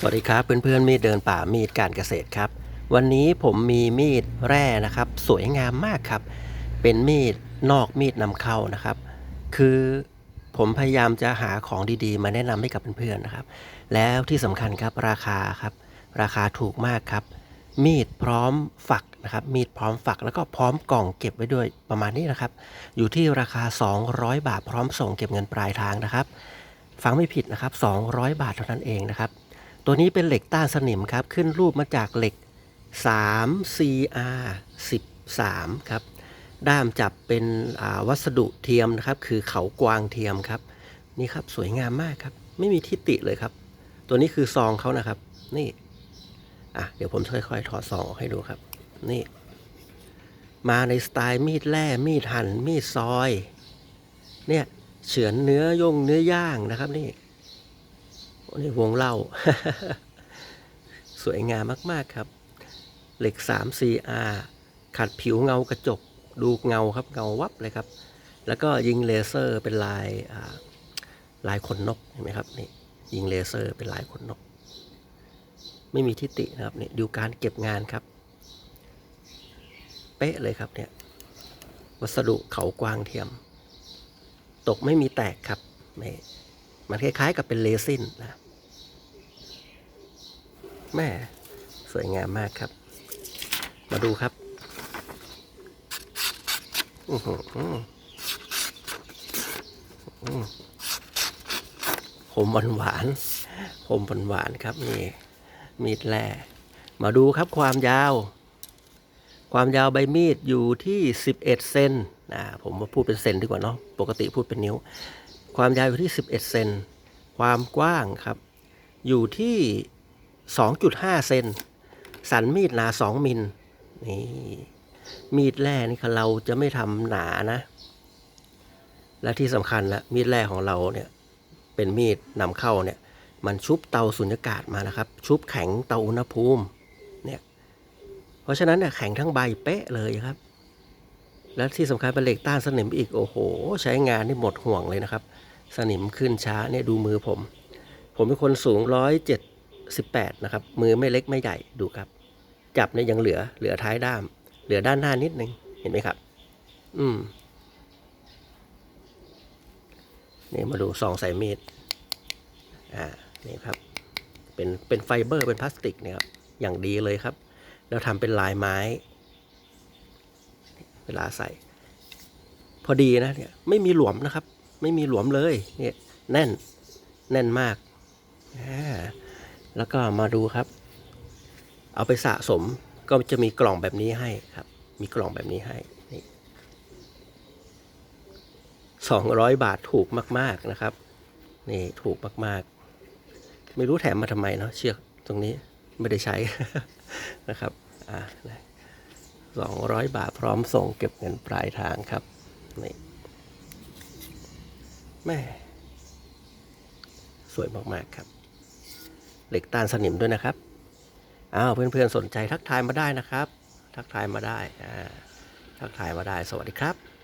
สวัสดีครับเพื่อนๆมีดเดินป่ามีดการเกษตรครับ วันนี้ผมมีมีดแร่นะครับ สวยงามมากครับ เป็นมีดนอกมีดนำเข้านะครับ คือผมพยายามจะหาของดีๆ มาแนะนำให้กับเพื่อนๆนะครับ แล้วที่สำคัญครับราคาครับ ราคาถูกมากครับ มีดพร้อมฝักนะครับ มีดพร้อมฝักแล้วก็พร้อมกล่องเก็บไว้ด้วยประมาณนี้นะครับ อยู่ที่ราคา 200 บาทพร้อมส่งเก็บเงินปลายทางนะครับฟังไม่ผิดนะครับ 200 บาทเท่านั้นเองนะครับ ตัวนี้เป็นเหล็กต้านสนิมครับ ขึ้นรูปมาจากเหล็ก 3 CR 13 ครับ ด้ามจับเป็นวัสดุเทียมนะครับ คือเขากวางเทียมครับ นี่ครับสวยงามมากครับ ไม่มีทิฏฐิเลยครับ ตัวนี้คือซองเขานะครับ นี่อะเดี๋ยวผมค่อยๆถอดซองออกให้ดูครับ นี่ มาในสไตล์มีดแร่มีดหั่นมีดซอย เนี่ยเฉือนเนื้อยงเนื้อย่างนะครับนี่ นี่วงเล่า สวยงามมาก ๆ ครับ เหล็ก 3 CR ขัดผิวเงากระจก ดูเงาครับ เงาวับเลยครับ แล้วก็ยิงเลเซอร์เป็นลายาลายขนนกเห็นไหมครับนี่ยิงเลเซอร์เป็นลายขนนก ไม่มีทิฏฐินะครับนี่ดูการเก็บงานครับ เป๊ะเลยครับเนี่ยวัสดุเขากวางเทียม ตกไม่มีแตกครับไม่มันคล้ายๆกับเป็นเลซินนะ แม่สวยงามมากครับ มาดูครับอือหือผมหวานหวานผมหวานหวานครับนี่มีดแร่มาดูครับความยาว ความยาวใบมีดอยู่ที่ 11 เซนนะผมมาพูดเป็นเซนดีกว่าเนาะปกติพูดเป็นนิ้ว ความยาวอยู่ที่ 11 เซนความกว้างครับ อยู่ที่ 2.5 เซน สันมีดหนา 2 มิล นี่ มีดแร่นี่คเราจะไม่ทำหนานะ และที่สำคัญนะมีดแร่ของเราเนี่ยเป็นมีดนำเข้าเนี่ยมันชุบเตาสุญญากาศมานะครับ ชุบแข็งเตาอุณหภูมิเนี่ยเพราะฉะนั้นเนี่ยแข็งทั้งใบเป๊ะเลยครับ และที่สำคัญเป็นเหล็กต้านสนิมอีกโอ้โห ใช้งานนี่หมดห่วงเลยนะครับ สนิมขึ้นช้าเนี่ยดูมือผม ผมเป็นคนสูงร้อยเจ็ด สิบแปดนะครับ มือไม่เล็กไม่ใหญ่ดูครับ จับเนี่ยยังเหลือเหลือท้ายด้าม เหลือด้านหน้านิดนึงเห็นไหมครับ อืมนี่มาดูซองใส่มีดอ่านี่ครับ เป็นเป็นไฟเบอร์เป็นพลาสติกเนี่ยครับอย่างดีเลยครับ แล้วทำเป็นลายไม้ เวลาใส่ พอดีนะเนี่ยไม่มีหลวมนะครับ ไม่มีหลวมเลยเนี่ยแน่นแน่นมากอ่า แล้วก็มาดูครับ เอาไปสะสมก็จะมีกล่องแบบนี้ให้ครับ มีกล่องแบบนี้ให้นี่สองร้อยบาทถูกมาก ๆนะครับ นี่ถูกมาก ๆ ไม่รู้แถมมาทำไมเนาะเชือกตรงนี้ไม่ได้ใช้นะครับอ่าสองร้อยบาทพร้อมส่งเก็บเงินปลายทางครับนี่แม่สวยมาก ๆ ครับ เหล็กต้านสนิมด้วยนะครับอ้าวเพื่อนๆสนใจทักทายมาได้นะครับ ทักทายมาได้ทักทายมาได้สวัสดีครับ